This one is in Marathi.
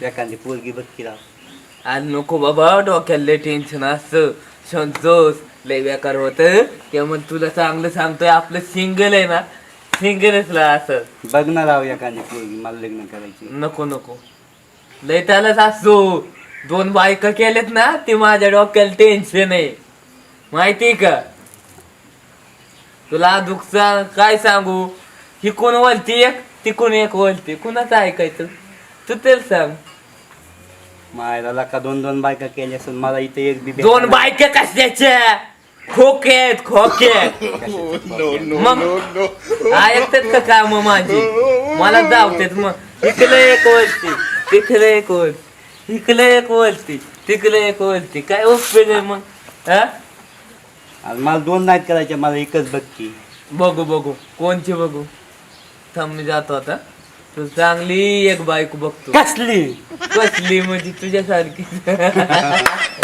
एखादी पोरगी बघ की राव आज नको बाबा डोक्याला टेन्शन असतं संतोष लय बेकार होत त्यामुळे तुला चांगलं सांगतोय आपलं सिंगल आहे ना सिंगलच ला असं बघ ना राव एखादी पोरगी मला लग्न करायची नको नको लय त्यालाच असतो दोन बायका केल्यात ना ते माझ्या डोक्याला टेन्शन आहे माहितीये का तुला दुःखचा काय सांगू ही कोण वलती एक ती कोण एक वलती कुणाचं ऐकायचं तू तेच सांग मायला का दोन दोन बायका केल्या असून मला इथे एक बी दोन बायका कशाच्या? खोकेत खोकेत. मग ऐकतात का काम माझी? मला धावतात मग. इकडे एक वरती तिकडे एक वरती इकडे एक वरती तिकडे एक वरती. काय उपयोग आहे मग? हा? आणि मला दोन नाहीत करायच्या मला एकच बघ की. बघू बघू. कोणची बघू? थांब मी जातो आता. तू चांगली एक बायको बघतो. कसली? कसली म्हणजे तुझ्यासारखी.